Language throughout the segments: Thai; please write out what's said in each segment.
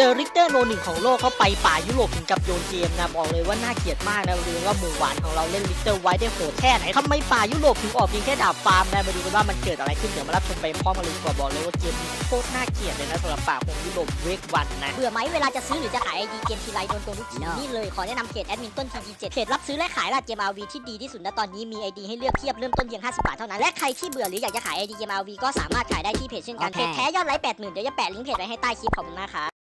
เจอริกเตอร์โนหนึ่งของโลกเขาไปป่ายุโรปถึงกับโยนเกมนะบอกเลยว่าน่าเกลียดมากนะมาดูกันว่าหมู่หวานของเราเล่นริกเตอร์ไว้ได้โหดแค่ไหนทำไมป่ายุโรปถึงออกเพียงแค่ดาบฟาร์มนะมาดูกันว่ามันเกิดอะไรขึ้นเดี๋ยวมารับชมไปพร้อมกันเลยดีกว่าบอกเลยว่าเกมนี้โคตรน่าเกลียดเลยนะสำหรับป่าของยุโรปเวกวันนะเบื่อไหมเวลาจะซื้อหรือจะขายไอดีเกมทีไรโดนตัวลูกทีนี่เลยขอแนะนำเพจแอดมินต้น TG7 เพจรับซื้อและขายราดเกม RV ที่ดีที่สุดณตอนนี้มีไอดีให้เลือกเพียบเริ่มต้นเพียง50บาทเท่านั้นและใครที่เบื่อหรืออยากจะขายไอดีเกม RV ก็สามารถขายได้ที่เพจเช่นกันโอเคเพจแท้ยอดไลค์80,000เดี๋ยวจะแปะลิงก์เพจไว้ให้ใต้คลิปขอบคุณมากครับ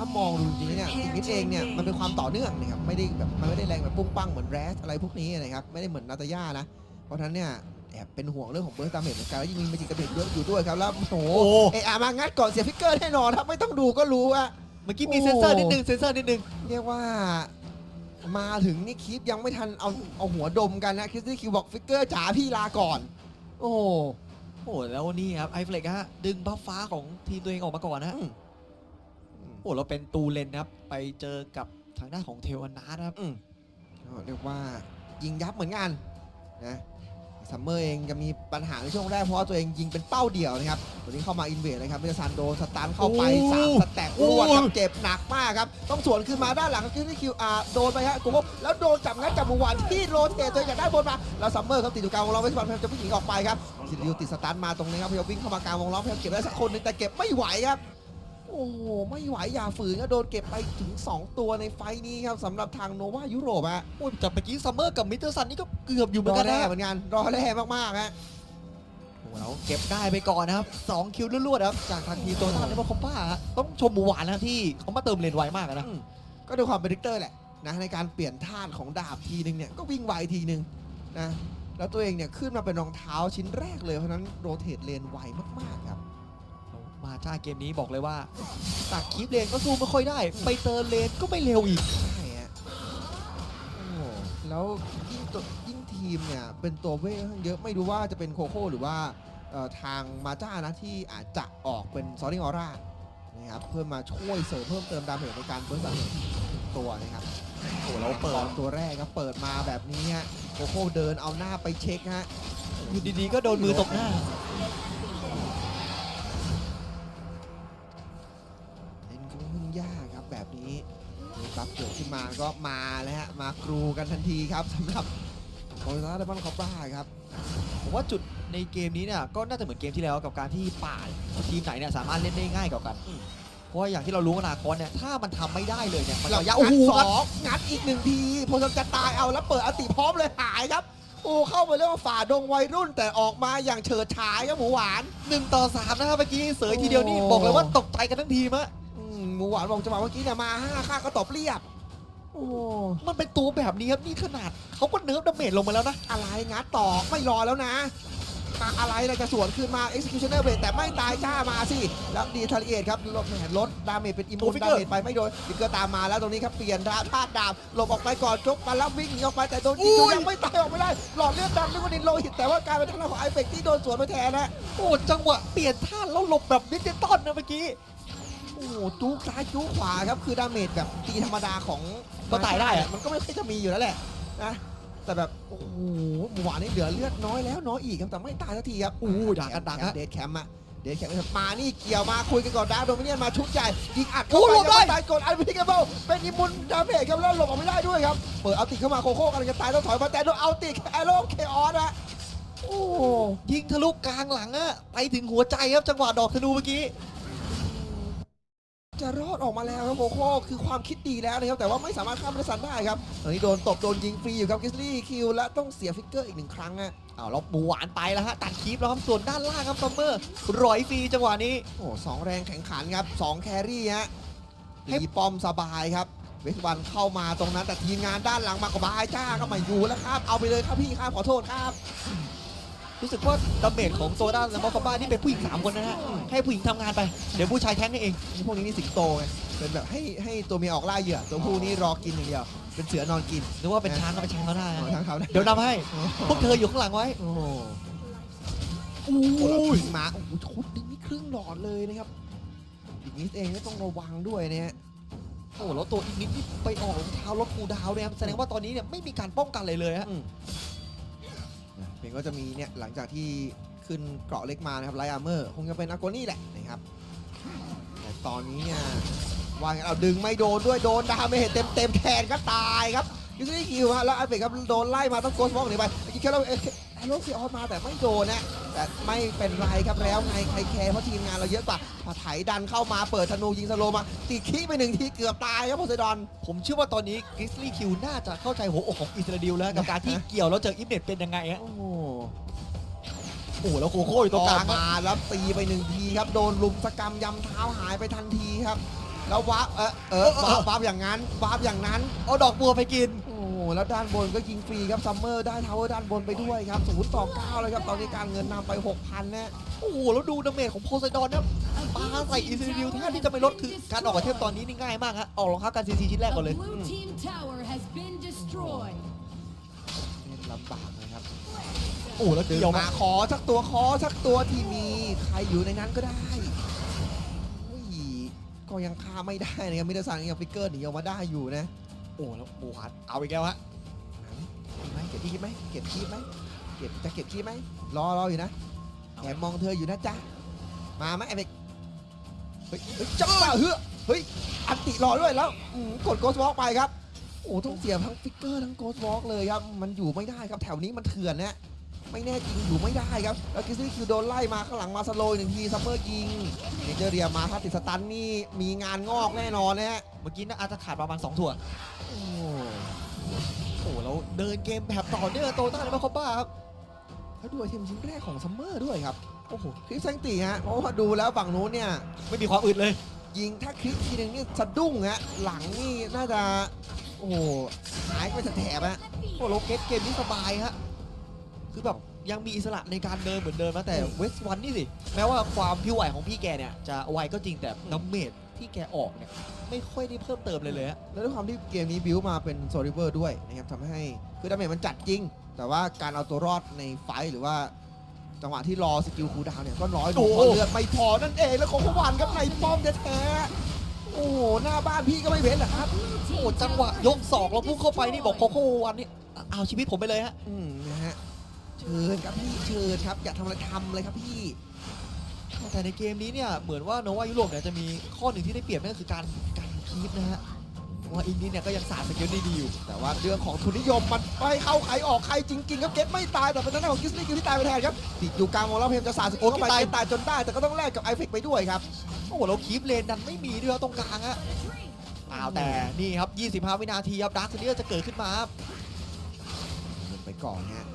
ถ้ามองดูจริงๆเนี่ยทีมนิดเองเนี่ยมันเป็นความต่อเนื่องนะครับไม่ได้แบบมันไม่ได้แรงแบบปุ้งปังเหมือนแรสอะไรพวกนี้นะครับไม่ได้เหมือนนาตาย่านะ เพราะฉะนั้นเนี่ยแอบเป็นห่วงเรื่องของเบิร์สตามเมจเหมือนกันแล้วยิ่งมีเมจิกดาเมจเยอะอยู่ด้วยครับแล้วโอ้โหโอ้เออามางัดก่อนเสียฟิกเกอร์แน่นอนครับไม่ต้องดูก็รู้ว่าเมื่อกี้มีเซนเซอร์นิดนึงเซนเซอร์นิดนึงเรียกว่ามาถึงนี่คลิปยังไม่ทันเอาเอาหัวดมกันนะคริสตี้คิวบอกฟิกเกอร์จ๋าพี่ลาก่อน โอ้โหโอ้แล้วนี่ครับไอเฟลกฮะดึงบัฟฟ้าของทีมตัวเองออกมาก่อนนะอืม โอ้เราเป็นตูเลนนะครับ ไปเจอกับทางด้านของเทวนาทครับอืมก็เรียกว่ายิงยับเหมือนกันนะซัมเมอร์เองจะมีปัญหาในช่วงแรกเพราะว่าตัวเองยิงเป็นเป้าเดี่ยวนะครับตัวนี้เข้ามาอินเวดนะครับเมซานโดนสตันเข้าไปสามสแต็กรวดครับเจ็บหนักมากครับ ต้องสวนขึ้นมาด้านหลังครับที่คิวอาร์โดนไปฮะโกโก้แล้วโดนจับงัดจับมือวันที่โรเตตัวเองจากด้านบนมา แล้วซัมเมอร์ครับติดอยู่กลางวงล้อมเวสบอลพยายามจะวิ่งหนีออกไปครับสิริวติดสตันมาตรงนี้ครับพยายามวิ่งเข้ามากลางวงล้อมพยายามเก็บได้สักคนหนึงแต่เก็บไม่ไหวครับ โอ้โหไม่ไหวอย่าฝืนก็โดนเก็บไปถึง 2 ตัวในไฟล์นี้ครับสำหรับทางโนวายุโรปอะโอ้ยแต่เมื่อกี้ซัมเมอร์กับมิเตอร์ซันนี่ก็เกือบอยู่เหมืรอนอกันแร่นะเหมือนกันรอแร่มากๆฮะ โอ้แล้วเก็บได้ไปก่อนนะครับสองคิวรวดๆครับจากทางทีมตัวต้านในบอลคอมบ้าฮะต้องชมหมูหวานนะที่เขามาเติมเลนไวมากอะนะอืมก็ด้วยความเป็นดิกเตอร์แหละนะในการเปลี่ยนท่าตุของดาบทีนึงเนี่ยก็วิ่งไวทีนึงนะแล้วตัวเองเนี่ยขึ้นมาเป็นรองเท้าชิ้นแรกเลยเพราะฉะนั้นโรเทตเลนไวมากๆครับ มาจ้าเกมนี้บอกเลยว่าตักคลิปเลนก็สู้ไม่ค่อยได้ ไปเติร์นเลนก็ไม่เร็วอีกใช่ฮะโอ้โหแล้วยิ่งตัวยิ่งทีมเนี่ยเป็นตัวเวทค่อนข้างเยอะไม่รู้ว่าจะเป็นโคโค่หรือว่าเอ่อทางมาจ้านะที่อาจจะออกเป็นซอริงออร่านะครับเพื่อมาช่วยเสริมเพิ่มเติมดาเมจในการเบิร์สดาเมจตัวนะครับ โอ้แล้วเปิดก่อนตัวแรกครับเปิดมาแบบนี้ฮะโคโค่เดินเอาหน้าไปเช็คฮะ อยู่ดีๆก็โดนมือตบหน้า ยากครับแบบนี้มีบัฟเกิดขึ้นมาก็มาแล้วฮะมากรูกันทันทีครับสำหรับโคโรนาเดมอนคอปบ้าครับผมว่าจุดในเกมนี้เนี่ยก็น่าจะเหมือนเกมที่แล้วกับการที่ป่าทีมไหนเนี่ยสามารถเล่นได้ง่ายกว่ากัน เพราะอย่างที่เรารู้กันนาคอนเนี่ยถ้ามันทำไม่ได้เลยเนี่ยมันระยะงัโอ้ดโหสองงัดอีกหนึ่งทีพอจะตายเอาแล้วเปิดอติพร้อมเลยหายครับโอ้เข้าไปเรียกว่าฝ่าดงวัยรุ่น แต่ออกมาอย่างเฉิดฉายครับหมูหวานหนึ่งต่อสามนะครับเมื่อกี้เสยทีเดียวนี่บอกเลยว่าตกใจกันทั้งทีมอะ หมูหวานบอกจังหวะเมื่อกี้เนี่ยมาห้าข้างก็ตบเรียบ โอ้มันเป็นตัวแบบนี้ครับนี่ขนาดเขาก็เนิร์ฟดาเมจลงมาแล้วนะ อะไรงัดต่อไม่รอแล้วนะมาอะไรเราจะสวนคืนมา executioner blade แต่ไม่ตายจ้ามาสิ แล้วดีทาริเอทครับลดแหมลดดาเมจเป็นอิมมูนดาเมจไปไม่โดนฟิกเกอร์ตามมาแล้วตรงนี้ครับเปลี่ยนดาธาตุดาบหลบออกไปก่อนจกมาแล้ววิ่งหนีออกไปแต่โดนยิงอยู่ยังไม่ตายออกไม่ได้ หลอดเลือดดำนึกว่าดินโลหิตแต่ว่ากลายเป็นทางด้านของไอเฟกที่โดนสวนไปแทนนะโอ้จังหวะเปลี่ยนท่าแล้วหลบแบบดิจิตอลนะเมื่อกี้โอ้โหจู๊ซ้ายจู๊ขวาครับคือดาเมจแบบตีธรรมดาของก็ตายได้อะมันก็ไม่ค่อยจะมีอยู่แล้วแหละนะแต่แบบโอ้โหหวานนี่เหลือเลือดน้อยแล้วน้อยอีกครับแต่ไม่ตายสักทีครับอู้ด่ากันดังฮะเดทแคมป์อะเดทแคมป์มานี่เกี่ยวมาคุยกันก่อนดาวโดมิเนียนมาชุดใหญ่ยิงอัดเข้าโอ้ไปหลบได้ยังไม่ตายกดอันพิกเบิลเป็นอิมมุนดาเมจครับแล้วหลบออกไม่ได้ด้วยครับเปิดเอาติกเข้ามาโคโค่กำลังจะตายต้องถอยมาแต่โดนเอาติกแอโร่เคออสอะโอ้โหยิงทะลุกลางหลังอะไปถึงหัวใจครับจังหวะดอกธนูเมื่อกี้ จะรอดออกมาแล้วครับโคโค่คือความคิดดีแล้วนะครับแต่ว่าไม่สามารถข้ามเดซันได้ครับตอนนี้โดนตบโดนยิงฟรีอยู่ครับกิสลี่คิวและต้องเสียฟิกเกอร์อีกหนึ่งครั้งอะอ้าวแล้วหมูหวานไปแล้วฮะตัดคลิปแล้วครับส่วนด้านล่างครับซัมเมอร์ร้อยฟรีจังหวะนี้โอ้สองแรงแข่งขันครับสองแครี่ฮะให้ตีป้อมสบายครับเวสวันเข้ามาตรงนั้นแต่ทีมงานด้านหลังมากบายจ้าก็ไมาอยู่แล้วครับ เอาไปเลยครับพี่ครับขอโทษครับ รู้สึกว่าดาเมจของโซด้าและมอคาบ้านี่เป็นผู้หญิงสามคนนะฮะให้ผู้หญิงทำงานไปเดี๋ยวผู้ชายแท้งให้เองพวกนี้นี่สิงโตไงเป็นแบบให้ให้ตัวเมียออกล่าเหยื่อตัวผู้นี่รอกินอย่างเดียว เป็นเสือนอนกินนึกว่าเป็นช้างก็เป็นช้างเขาได้อ๋อฮะทั้งเขาได้เดี๋ยวนำให้พวกเธออยู่ข้างหลังไว้โอ้โหอู้โอ้โหยยิงมาโอ้โหชุดนี้นี่ครึ่งหลอดเลยนะครับอีกนิดเองก็ต้องระวังด้วยเนี่ยโอ้แล้วตัวอีกนิดนี่ไปออกรองเท้าลดคูลดาวน์เนี่ยครับแสดงว่าตอนนี้เนี่ยไม่มีการป้องกันเลยเลยฮะ อืมนะเพลงก็จะมีเนี่ยหลังจากที่ขึ้นเกราะเล็กมานะครับไลอาร์เมอร์คงจะเป็นอาโกนี่แหละนะครับแต่ตอนนี้เนี่ยวางเอาดึงไม่โดนด้วยโดนดาเมจเต็มเต็มแทนก็ตายครับยูซี่คิวฮะแล้วไอเป็กครับโดนไล่มาต้องโกสบล็อกหนีไปยิงแค่เราเออโลซีออนมาแต่ไม่โดนนะ แต่ไม่เป็นไรครับแล้วไงใครแคร์เพราะทีมงานเราเยอะกว่าพอไถดันเข้ามาเปิดธนูยิงสโลว์มาตีขี้ไปหนึ่งทีเกือบตายครับโพไซดอน ผมเชื่อว่าตอนนี้กริซลี่คิวน่าจะเข้าใจหัวอกของอิสราเอลแล้วกับการที่เกี่ยวแล้วเจออิฟเน็ตเป็นยังไงฮะโอ้โหโอ้โหแล้วโคโค่อยู่ตรงกลางออฮะมาแล้วตีไปหนึ่งทีครับโดนลุมสกรรมยำเท้าหายไปทันทีครับ แล้ววาร์ปเออเออวาร์ปวาร์ปอย่างนั้นวาร์ปอย่างนั้นเอาดอกบัวไปกิน โอ้โหแล้วด้านบนก็ยิงฟรีครับซัมเมอร์ได้ทาวเวอร์ด้านบนไปด้วยครับศูนย์ต่อเก้าเลยครับตอนนี้การเงินนำไป 6,000นะโอ้โหแล้วดูดาเมจของโพไซดอนเนี่ยปาใส่อิสราเอลแทบที่จะไม่ลดคือการออกกระเทพตอนนี้นี่ง่ายมากฮะออกรองเท้ากันซีซีชิ้นแรกก่อนเลย The blue team tower has been destroyed. เล่นลำบากเลยครับโอ้แล้วดึงเกี่ยวมามาขอสักตัวขอสักตัวที่มีใครอยู่ในนั้นก็ได้โอ้ย ก็ยังฆ่าไม่ได้นะครับมิเตอร์ซันยังฟิกเกอร์หนีออกมาได้อยู่นะ โอ้แล้วบูฮันเอาอีกแล้วฮะมีไหมเก็บคีบไหมเก็บคีบไหมเก็บจะเก็บคีบไหมรอรออยู่นะแอบมองเธออยู่นะจ๊ะมาไหมไอเด็กเฮ้ยเฮ้ยจ้าเฮ้ยเฮ้ยอันติรอด้วยแล้วกดโกสวอล์กไปครับโอ้ต้องเสียทั้งฟิกเกอร์ทั้งโกสวอล์กเลยครับมันอยู่ไม่ได้ครับแถวนี้มันเถื่อนนะ ไม่แน่จริงอยู่ไม่ได้ครับ แล้วกิซี่คิวโดนไล่มาข้างหลังมาสโลว์อีกหนึ่งทีซัมเมอร์ยิงเนเจอร์เรียมาถ้าติดสตันนี่มีงานงอกแน่นอนนะฮะเมื่อกี้น่าจะขาดประมาณ2ถั่วโอ้โอ้แล้วเดินเกมแบบต่อเนื่องโตต้าเลยมาคอปป้าครับแล้วดูไอเทมชิ้นแรกของซัมเมอร์ด้วยครับโอ้โหคลิปแซงตีฮะเพราะว่าดูแล้วฝั่งนู้นเนี่ยไม่มีความอึดเลย ยิงถ้าคลิปทีนึงนี่สะดุ้งฮะหลังนี่น่าจะโอ้โหหายไปจากแถบฮะโอ้โลเกตเกมนี้สบายฮะ คือแบบยังมีอิสระในการเดินเหมือนเดิมนะแต่เวสวันนี่สิ แม้ว่าความพิวไหวของพี่แกเนี่ย จะไวก็จริงแต่น้ำเมจที่แกออกเนี่ยไม่ค่อยได้เพิ่มเติมเลยเลยฮะ แล้วด้วยความที่เกมนี้บิวมาเป็นโซลิเวอร์ด้วยนะครับทำให้คือดาเมจมันจัดจริง แต่ว่าการเอาตัวรอดในไฟท์หรือว่า จังหวะที่รอสกิลคูลดาวน์เนี่ยก็น้อยลงโอ้เพราะเลือดไม่พอนั่นเองแล้วโคโควานครับในป้อมแท้ๆโอ้โหหน้าบ้านพี่ก็ไม่เว้นเหรอครับโอ้จังหวะยกศอกแล้วพุ่งเข้าไปนี่บอกโคโค่วันนี่เอาชีวิตผมไปเลยฮะ อืมนะฮะเชิญครับพี่เชิญครับอยากทำอะไรทำเลยครับพี่ แต่ในเกมนี้เนี่ยเหมือนว่าโนวายุโรปเนี่ยจะมีข้อหนึ่งที่ได้เปรียบนั่นก็คือการการคีปนะฮะเพราะว่าอินดียเนี่ยก็ยังสาดสกิลได้ดีอยู่แต่ว่าเรื่องของทุนนิยมมันไปเข้าใครออกใครจริงๆครับเก็ตไม่ตายแต่เป็นทางด้านของกิสลี่คิวที่ตายไปแทนครับติดอยู่กลางวงแล้วเพมจะสาดสกิลเข้าไปตายก็ตายจนได้แต่ก็ต้องแลกกับไอเฟกไปด้วยครับโอ้โหแล้วคีปเลนดันไม่มีด้วยตรงกลางฮะอ้าวแต่นี่ครับ 25 วินาทีครับดาร์คเซเนียจะเกิดขึ้นมาครับไปก่อนฮะ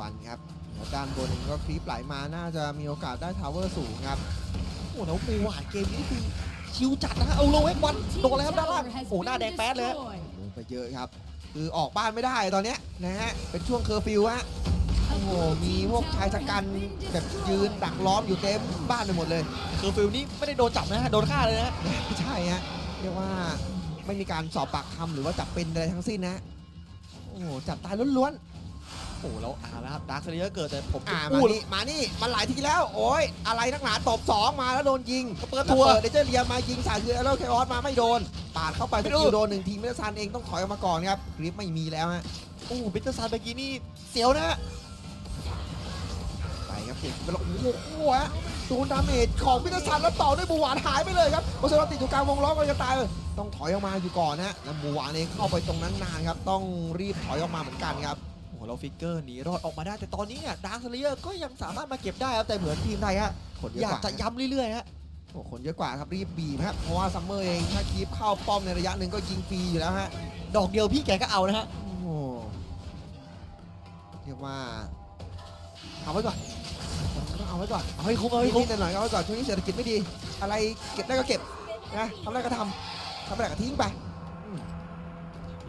วันครับแล้วด้านบนก็คลิปไหลมาน่าจะมีโอกาสได้ทาวเวอร์สูงครับโอ้โหแล้วปูหวานเกมนี้นี่คือชิวจัดนะฮะเอาโลเวกวัน Blue โด team นแล้วครับด้านล่าง tower has โอ้โหหน้า been แดงแป๊ดเลยฮะ destroyed. ลงไปเยอะครับ คือออกบ้านไม่ได้ตอนเนี้ยนะฮะเป็นช่วงเคอร์ฟิวฮะโอ้โหมีพวกชายชะกันแบบยืนดักล้อมอยู่เต็มบ้านไปหมดเลยคือฟิลนี้ไม่ได้โดนจับนะฮะโดนฆ่าเลยนะฮะไม่ใช่ฮะเรียกว่าไม่มีการสอบปากคำหรือว่าจับเป็นอะไรทั้งสิ้นนะโอ้โหจับตายล้วนโอ้โหแล้วอ่าแล้วครับดาร์คเซเนียเกิดแต่ผมๆจะอ่าพูมาดนี่มานี่มาหลายทีแล้วโอ้ยอะไรนักหนาตบสองมาแล้วโดนยิงเปิดทัทัววร์เดเจอร์เรียมายิงสายคือแล้วเคออสมาไม่โดนปาดเข้าไปไม่สโดนกิลโดนหนึ่งทีมเมทัซันเองต้องถอยออกมาก่อนครับกริปไม่มีแล้วฮะโอ้โหบิตเตอร์ซานเมื่อกี้นี่เสียวนะฮะไปครับเก็บไปแล้วโอ้โหโอ้โหฮะโดนดาเมจของพิทซันแล้วต่อด้วยบูหวานหายไปเลยครับโอเซอร์ติดอยู่กลางวงล้อมกันจะตายเลยต้องถอยออกมาอยู่ก่อนนะแล้วบูหวานเองเข้าไปตรงนั้นนานครับต้องรีบถอยออกมาเหมือนกันครับ โอ้โหเราฟิกเกอร์หนีรอดออกมาได้ แต่ตอนนี้เนี่ยดาร์คเซเนียก็ยังสามารถมาเก็บได้ครับแต่เหมือนทีมไทยฮะคนเยออะยากกว่าจะย้ำเรื่อยๆฮะโอ้คนเยอะกว่าครับรีบบีบครับเพราะว่าซัมเมอร์เองถ้าคีปเข้าป้อมในระยะหนึ่งก็ยิงฟรีอยู่แล้วฮะดอกเดียวพี่แกก็เอานะฮะโอ้โหเรียกว่าเอาไว้ก่อนต้องเอาไว้ก่อนเอาให้คุ้มเอาให้คุ้มนิดๆหน่อยๆเอาไว้ก่อนช่วงนี้เศรษฐกิจไม่ดี อะไรเก็บได้ก็เก็บนะทำได้ก็ทำทำไม่ได้ก็ทิ้งไป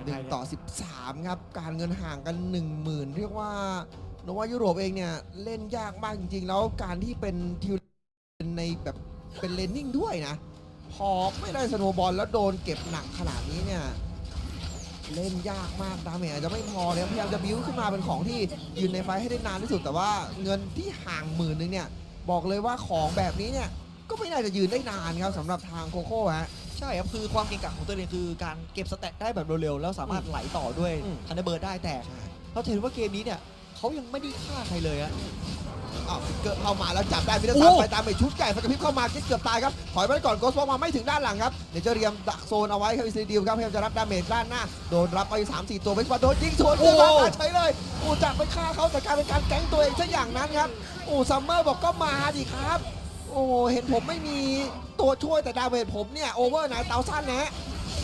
หนึ่งต่อ 13 ครับ การเงินห่างกัน 1 0,000 เรียกว่าโนว่ายุโรปเองเนี่ย เล่นยากมากจริงๆ แล้วการที่เป็นทิวในแบบเป็นเลนนิ่งด้วยนะ พอไม่ได้สโนว์บอลแล้วโดนเก็บหนักขนาดนี้เนี่ย เล่นยากมากดาเมจอาจจะไม่พอเลยพยายามจะบิ้วขึ้นมาเป็นของที่ยืนในไฟท์ให้ได้นานที่สุดแต่ว่าเงินที่ห่างหมื่นนึงเนี่ย บอกเลยว่าของแบบนี้เนี่ย ก็ไม่น่าจะยืนได้นานครับสำหรับทางโคโค่ฮะ ใช่ครับ คือความเก่งกาจของตัวเองคือการเก็บสแตทได้แบบเร็วๆ แล้วสามารถไหลต่อด้วยอืมทันเดอร์เบิร์ดได้แต่เราจะเห็นว่าเกมนี้เนี่ยเขายังไม่ได้ฆ่าใครเลยอะ อ้าวฟิกเกอร์เข้ามาแล้วจับได้พิทสันไปตามไปชุดใหญ่ไฟกระพริบเข้ามาเกือบตายครับ ถอยไปก่อนโกสบอกมาไม่ถึงด้านหลังครับเดี๋ยวจะเรียมดักโซนเอาไว้ครับอิสราเอลครับพยายามจะรับดาเมจด้านหน้า โดนรับไปสามสี่ตัวเวสบาโดนยิงสวนขึ้นมาใช้เลยโอ้จับไปฆ่าเขาแต่กลายเป็นการแก๊งตัวเองซะอย่างนั้นครับโอ้ซัมเมอร์บอกก็มาดิครับ โอ้เห็นผมไม่มีตัวช่วยแต่ดาเมจผมเนี่ยโอเวอร์นายเตาสั้นนะ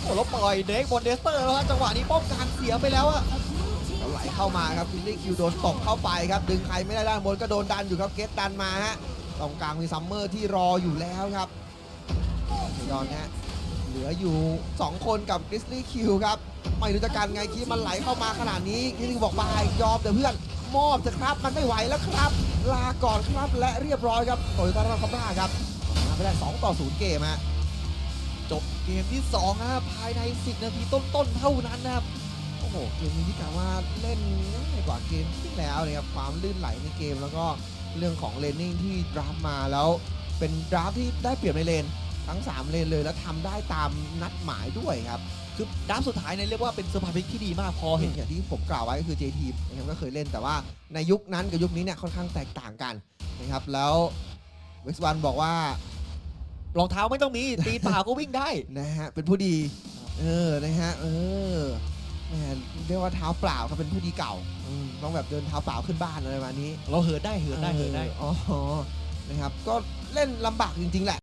โอ้แล้วปล่อยเด็กบนเดสเตอร์แล้วจังหวะนี้ป้องกันเสียไปแล้วอะไหลเข้ามาครับคิลลี่คิวโดนตบเข้าไปครับดึงใครไม่ได้ด้านบนก็โดนดันอยู่ครับเกตดันมาฮะตรงกลางมีซัมเมอร์ที่รออยู่แล้วครับยอนฮะเหลืออยู่ 2 คนกับกริสลี่คิวครับไม่รู้จะกันไงคิดมันไหลเข้ามาขนาดนี้กริสลี่บอกบายยอมแต่เพื่อน มอบเถอะครับ มันไม่ไหวแล้วครับ ลาก่อนครับและเรียบร้อยครับโตโยต้าราคาร่าครับมาไปได้2ต่อ0เกมฮะจบเกมที่2นะภายใน 10 นาทีต้นๆเท่านั้นนะครับโอ้โหเกมนี้ที่กาว่าเล่นง่ายกว่าเกมที่แล้วเลยครับความลื่นไหลในเกมแล้วก็เรื่องของเลนนิ่งที่ดราฟมาแล้ว เป็นดราฟที่ได้เปรียบในเลนทั้ง 3 เลนเลยแล้วทำได้ตามนัดหมายด้วยครับ คือดับสุดท้ายเนี่ยเรียกว่าเป็นเซอร์ไพรส์ที่ดีมากพอพอเห็เห็นนอย่างที่ผมกล่าวไว้ก็คือ JT นะครับก็เคยเล่นแต่ว่าในยุคนั้นกับยุคนี้เนี่ยค่อนข้างแตกต่างกันนะครับแล้วเวสวันบอกว่ารองเท้าไม่ต้องมีตีเปล่าก็วิ่งได้ นะฮะเป็นผู้ดีเออนะฮะเออแหมเรียกว่าเท้าเปล่าเขาเป็นผู้ดีเก่าอืมต้องแบบเดินเท้าเปล่าขึ้นบ้านอะไรประมาณนี้เราเหินได้เหินได้เหินได้ อ๋อนะครับก็เล่นลำบากจริงๆแหละ